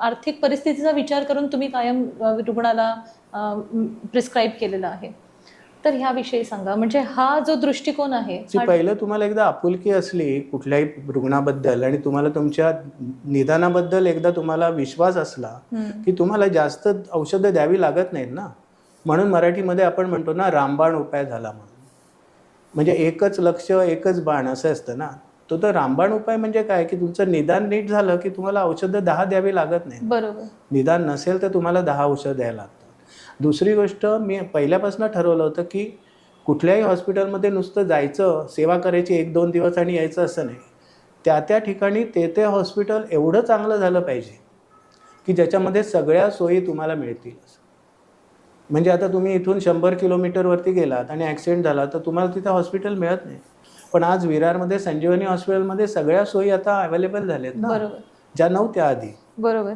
आर्थिक परिस्थितीचा विचार करून तुम्ही कायम रुग्णाला प्रिस्क्राईब केलेला आहे. तर ह्याविषयी सांगा. म्हणजे हा जो दृष्टिकोन आहे पहिलं तुम्हाला एकदा आपुलकी असली कुठल्याही रुग्णाबद्दल आणि तुम्हाला तुमच्या निदानाबद्दल एकदा तुम्हाला विश्वास असला. की तुम्हाला जास्त औषधं द्यावी लागत नाहीत ना? म्हणून मराठीमध्ये आपण म्हणतो ना रामबाण उपाय झाला म्हणून. म्हणजे एकच लक्ष एकच बाण असं असतं ना? तो तर रामबाण उपाय म्हणजे काय? की तुमचं निदान नीट झालं की तुम्हाला औषधं दहा द्यावी लागत नाही बरोबर. निदान नसेल तर तुम्हाला दहा औषध द्यायला लागतात. दुसरी गोष्ट मी पहिल्यापासून ठरवलं होतं की कुठल्याही हॉस्पिटलमध्ये नुसतं जायचं सेवा करायची एक दोन दिवस आणि यायचं असं नाही. त्या त्या ठिकाणी ते ते हॉस्पिटल एवढं चांगलं झालं पाहिजे की ज्याच्यामध्ये सगळ्या सोयी तुम्हाला मिळतील म्हणजे आता तुम्ही इथून शंभर किलोमीटरवरती गेलात आणि ॲक्सिडेंट झाला तर तुम्हाला तिथं हॉस्पिटल मिळत नाही. पण आज विरारमध्ये संजीवनी हॉस्पिटलमध्ये सगळ्या सोयी आता अवेलेबल झाल्यात ना. बरोबर. ज्या नव्हत्या आधी. बरोबर.